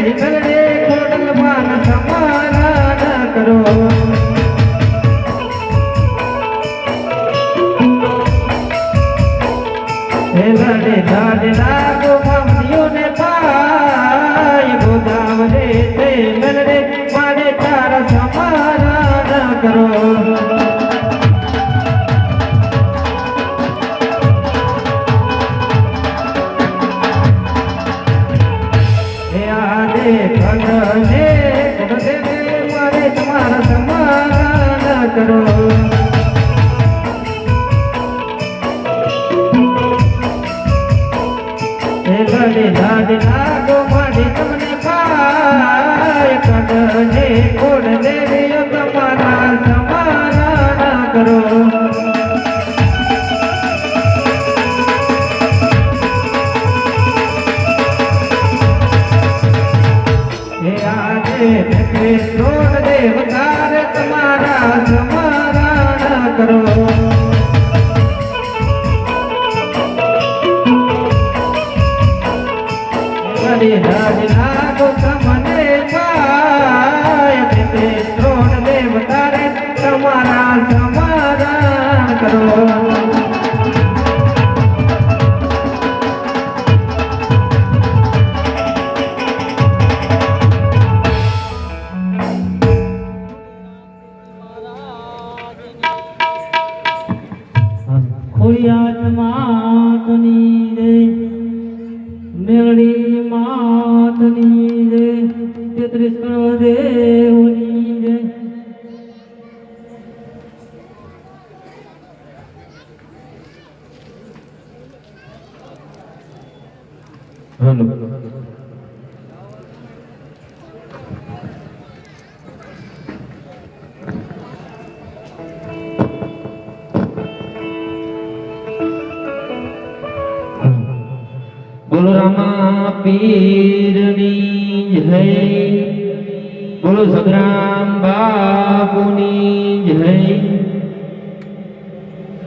Amen. কাগজে পড়বে ભૂલ્યા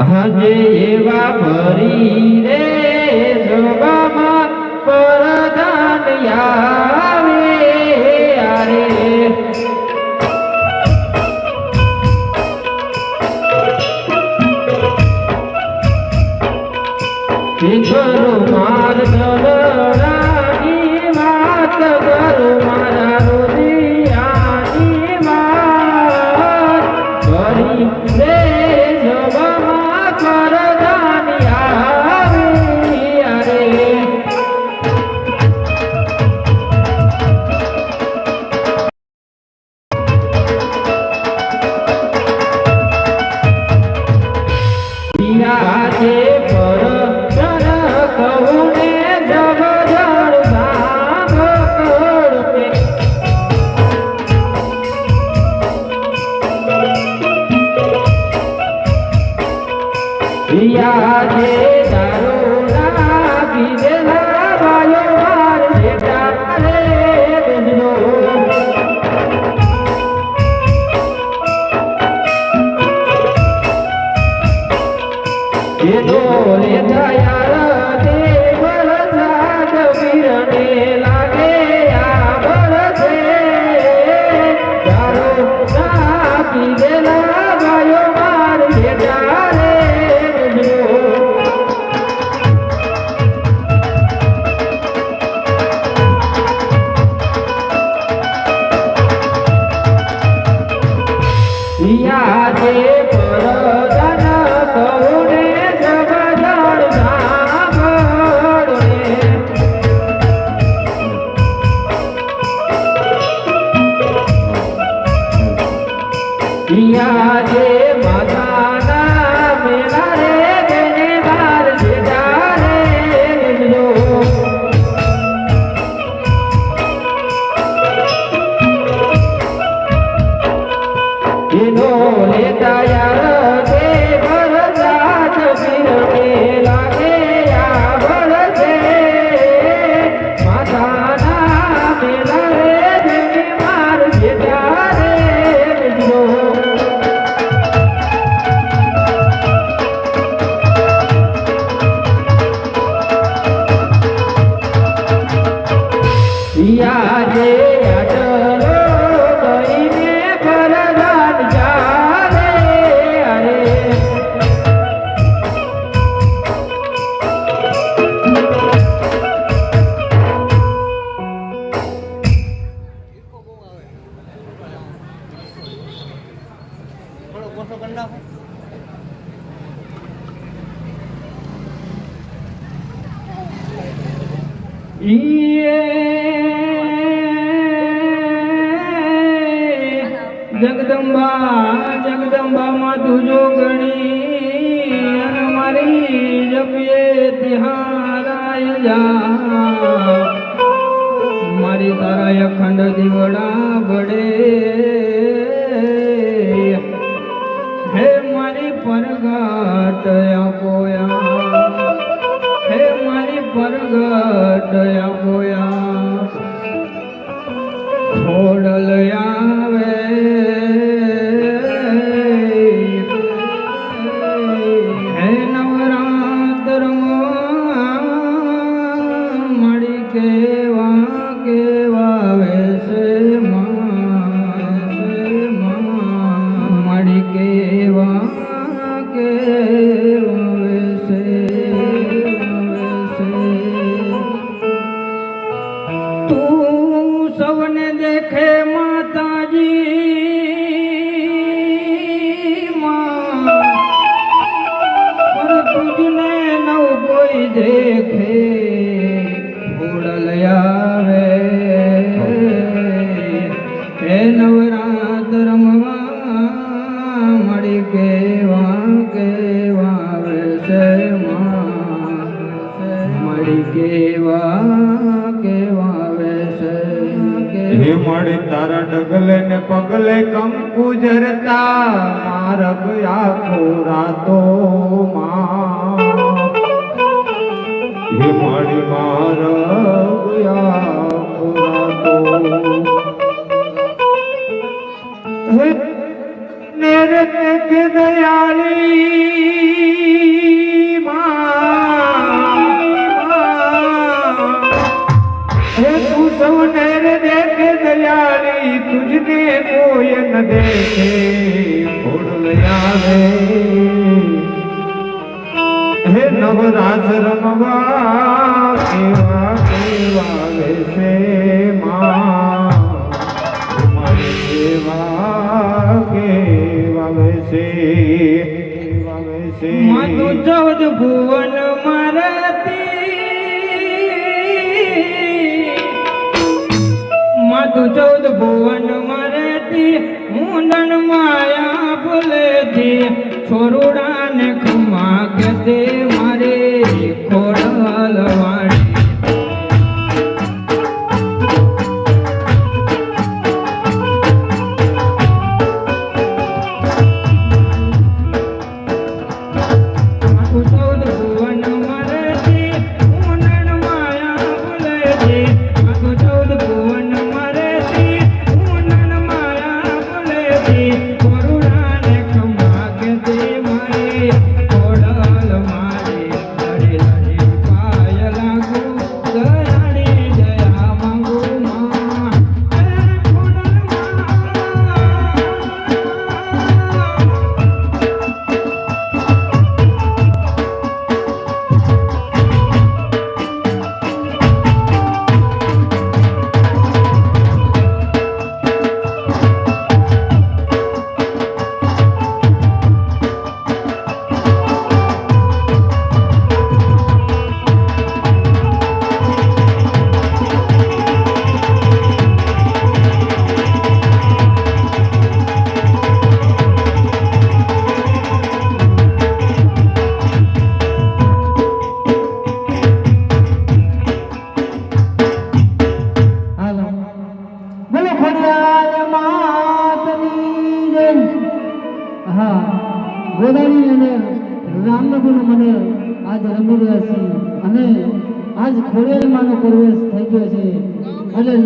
હજે એવા ભરી રે જોવામાં પરદાન યા જગદંબા જગદંબા માં તુજો ગણી મારી જપીએ તિહારાય જા મારી તારા અખંડ દીવડા ભડે હે મારી પરગટ આપોયા, હે મારી પરગટ આપોયા. પગલે કંકુ જરતા મારગ આખો રાતો હે મળી મારગ આખો મેરે સૌને દેખે દયાળી તુજને કોઈ ન દેખે ફોડ આવે હે નવરાસ રમવા કેવા કેવા વેશે માં? મારે કેવા કેવા વેશે, કેવા ચૌદ ભુવન મારતી માતુ ચૌદ ભુવન મરેતી મુંડન માયા ભૂલેથી છોરુડા ને ખમા કે તે મારે વાળી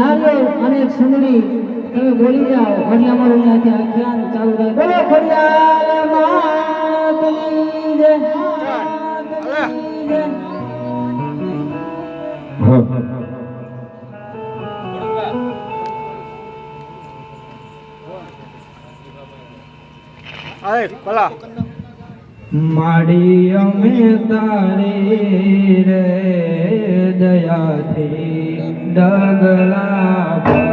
નારિયેળ અને સુંદરી તમે બોલી જાઓ. એટલે અમારું અહીંયાથી અભિયાન ચાલુ થાય અરે કલા માડી અમે તારી રે દયાથી. ડગલા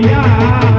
Yeah.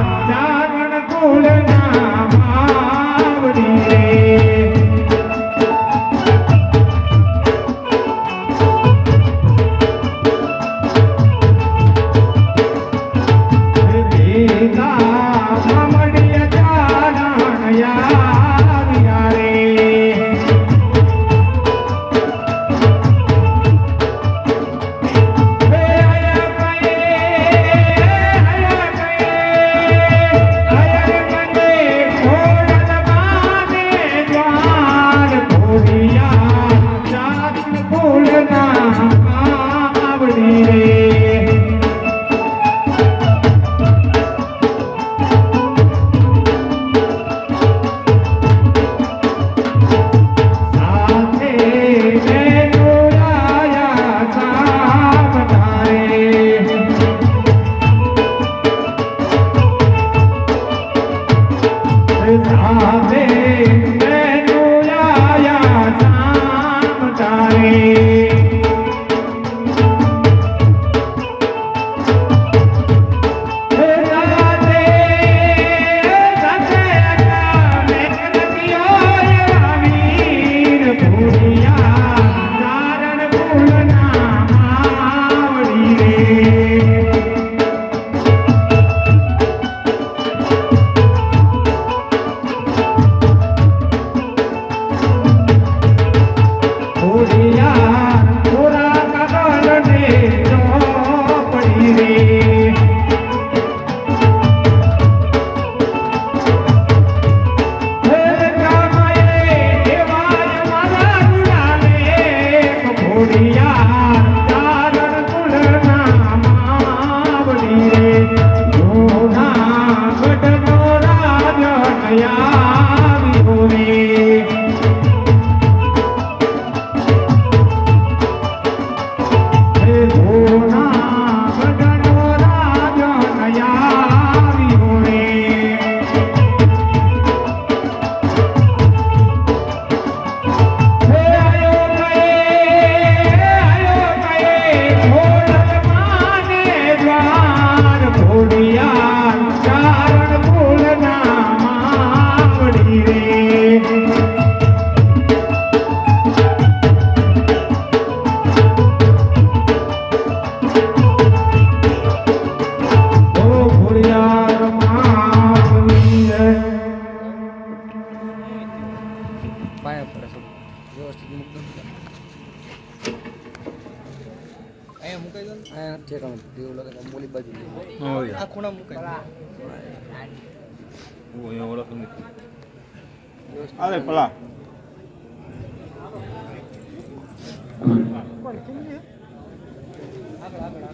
આગળ આગળ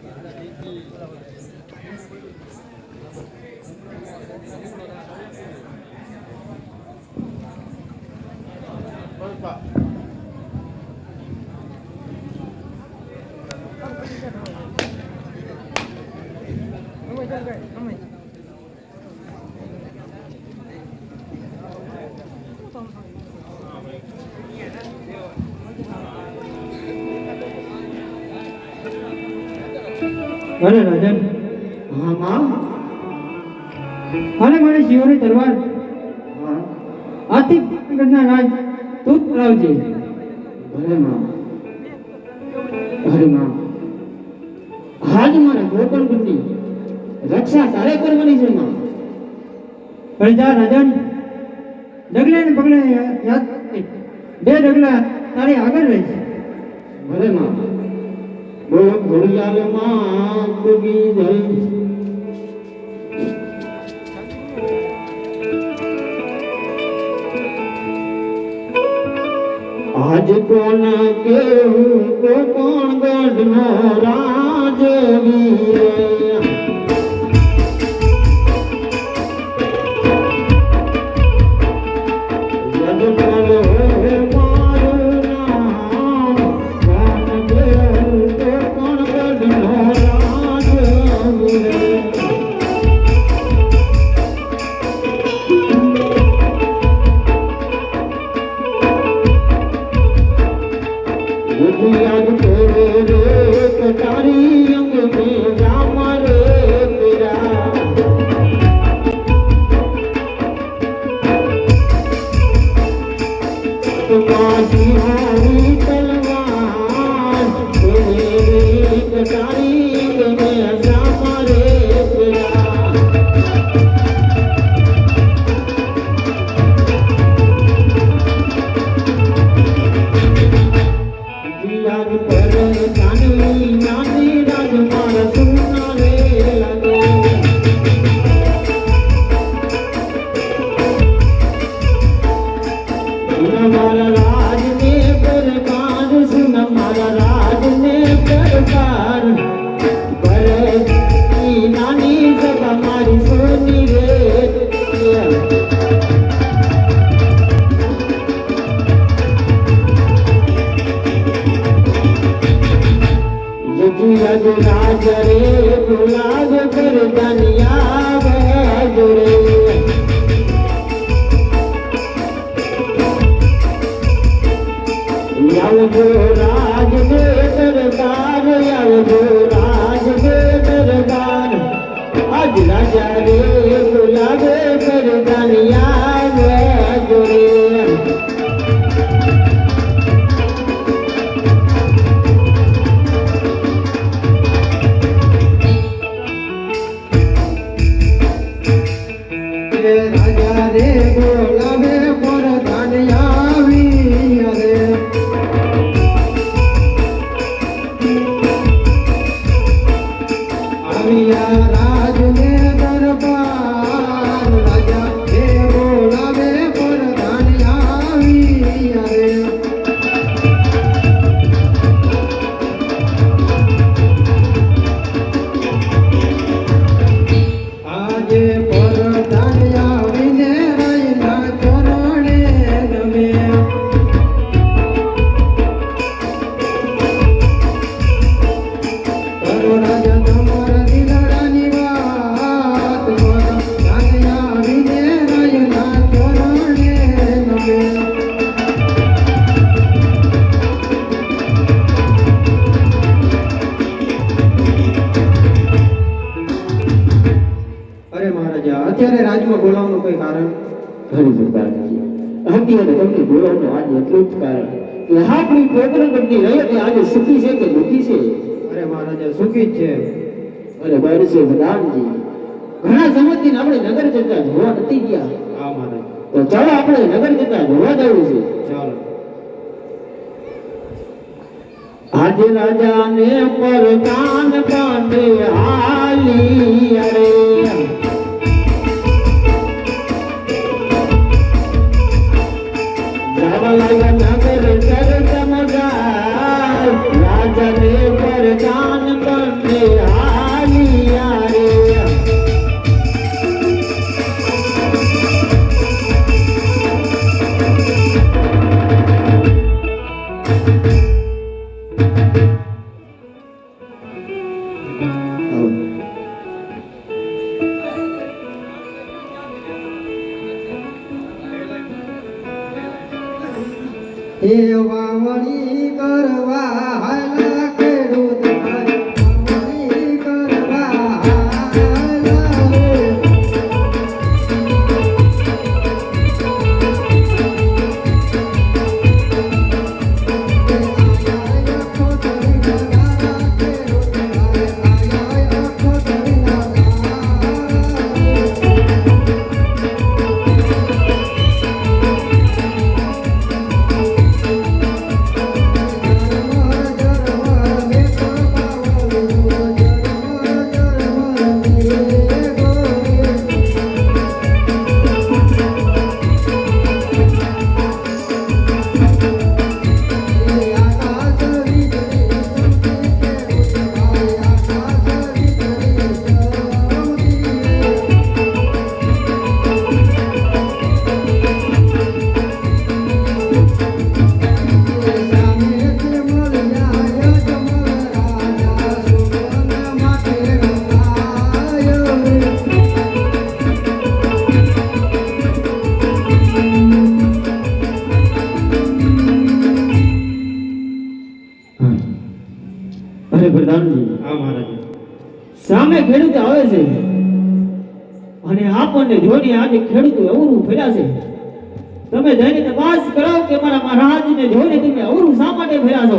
અરે રાજન હા માં અરે મારી શિવની તલવાર. આથી ગઢના રાજ તું જ લાવજે. ભલે માં અરે માં હાજ મારે ગોકળ બુદ્ધિ. રક્ષા તારે કરવાની છે માં. પણ જા રાજન. ડગલે ને પગલે યાદ બે ડગલા તારી આગળ રહી છે ભલે માં आज कोन केहू को कोन गॾ माज છે વદાનજી ઘણા સમયથી આપણે નગર જતા જોવા નથી ગયા. હા મહારાજ તો ચાલો આપણે નગર જતા જોવા જવું છે. ચાલો. આજે રાજાને પરદાન કાંડે હાલી અરે. વાવણી કરવા અને આપણને જોઈને આજે ખેડૂતો અવરું ફર્યા છે. તમે જઈને તપાસ કરો કે મારા મહારાજને જોઈને તમે અવરું શા માટે ફર્યા છો.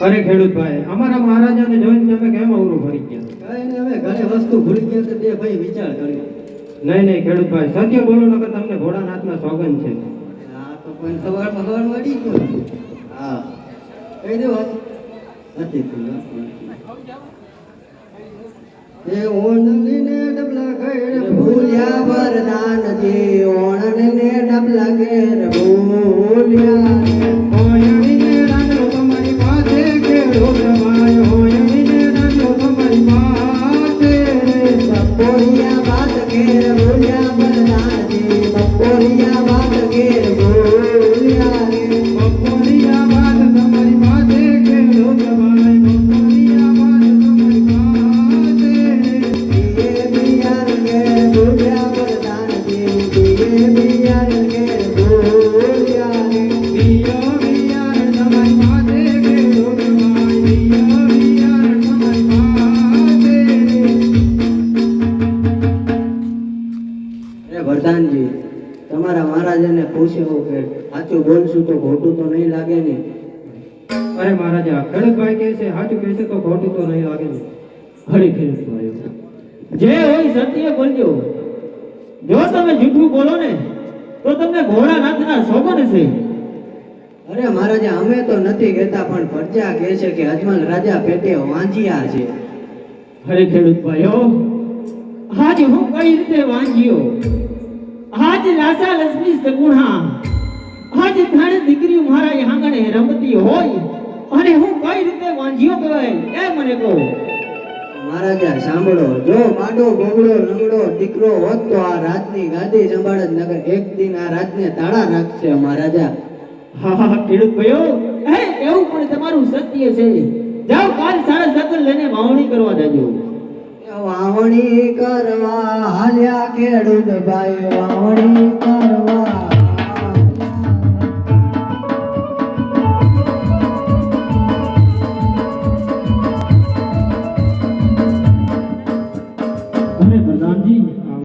અરે ખેડૂત ભાઈ અમારા મહારાજાને જોઈને તમે કેમ અવરું ભરી ગયા? કઈ નહીં, હવે ઘરે વસ્તુ ભૂલી ગયા તો બે ભાઈ વિચાર કર્યો. નહીં નહીં ખેડૂત ભાઈ સત્ય બોલો નકર તમને ભોળાનાથના સોગંદ છે. આ તો પણ સવારમાં સવાર મળી ગયો. હા. કહી દો વાત નથી થયું, નથી. એ ઓણલીને ડબલા ઘેર ભૂલ્યા વરદાનજી ઓણલીને ડબલા ઘેર ભૂલ્યા. હોયણીને રાંધો તમારી પાસે ખેડૂત ભાઈ હોયણીને રાંધો તમારી પાસે બપોરિયા વાત ઘેર ભૂલ્યા વરદાનજી બપોરિયા વાત ઘેર ભૂલ્યા. રાજા પેટે વાંજિયા છે. અરે ખેડૂત ભાઈઓ આજ હું કઈ રીતે વાંચ્યો આજ લાસા લક્ષ્મી સગુણા આજ ધણ દીકરી મારા આંગણે રમતી હોય અને હું કઈ રીતે વાંચ્યો કહેવાય? એ મને કહો. મહારાજા સાંભળો જો માડો ગોગડો લંગડો દીકરો હોત તો આ રાજની ગાદી સંભાળત નગર એક દિન આ રાતને તાળા રાખશે મહારાજા. હા હા ખેડૂત ભાઈઓ એવું પણ તમારું સત્ય છે. જાઓ કાલ સારા સકલ લઈને વાવણી કરવા જજો. વાવણી કરવા હાલ્યા ખેડૂત ભાઈ, વાવણી કરવા.